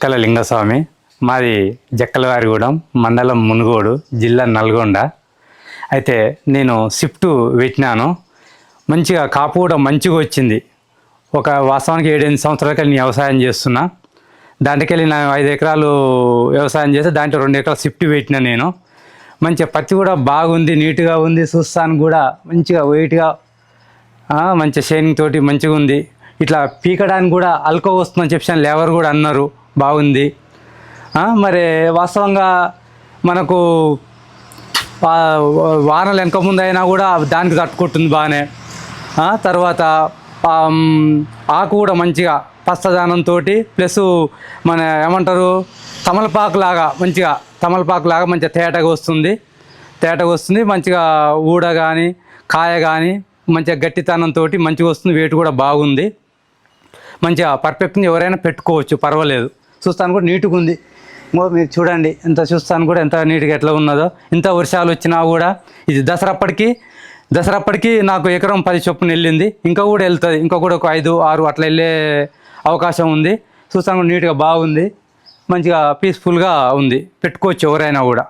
జక్కల లింగస్వామి మాది జక్కలవారిగూడెం మండలం మునుగోడు జిల్లా నల్గొండ. అయితే నేను షిఫ్ట్ పెట్టినాను మంచిగా కాపు కూడా మంచిగా వచ్చింది. ఒక వాస్తవానికి ఏడెనిమిది సంవత్సరాలకి నేను వ్యవసాయం చేస్తున్నా. దాంట్లోకెళ్ళి నేను ఐదు ఎకరాలు వ్యవసాయం చేస్తే దాంట్లో రెండు ఎకరాలు షిఫ్ట్ పెట్టినా నేను. మంచిగా పత్తి కూడా బాగుంది నీట్గా ఉంది చూస్తాను కూడా మంచిగా వెయిట్గా మంచి షైనింగ్ తోటి మంచిగా ఉంది ఇట్లా పీకడానికి కూడా అల్కో వస్తుందని చెప్పి లేవర్ కూడా అన్నారు. బాగుంది. మరి వాస్తవంగా మనకు వానలు వెనక ముందు అయినా కూడా దానికి తట్టుకుంటుంది బాగానే. తర్వాత ఆకు కూడా మంచిగా పచ్చదనంతో ప్లస్ మన ఏమంటారు తమలపాకు లాగా మంచిగా తమలపాకు లాగా మంచిగా తేటగా వస్తుంది. తేటగా వస్తుంది మంచిగా ఊడ కానీ కాయ కానీ మంచిగా గట్టితనంతో మంచిగా వస్తుంది వెయిట్ కూడా బాగుంది. మంచిగా పర్ఫెక్ట్గా ఎవరైనా పెట్టుకోవచ్చు పర్వాలేదు. చూస్తాను కూడా నీట్గా ఉంది. ఇంకో మీరు చూడండి ఎంత చూస్తాను కూడా ఎంత నీట్గా ఎట్లా ఉన్నదో. ఇంత వర్షాలు వచ్చినా కూడా ఇది దసరాప్పటికి దసరాప్పటికి నాకు ఎకరం పది చొప్పున వెళ్ళింది. ఇంకా కూడా వెళ్తుంది. ఇంకా కూడా ఒక ఐదు ఆరు అట్లా వెళ్ళే అవకాశం ఉంది. చూస్తాను కూడా నీట్గా బాగుంది. మంచిగా పీస్ఫుల్గా ఉంది. పెట్టుకోవచ్చు ఎవరైనా కూడా.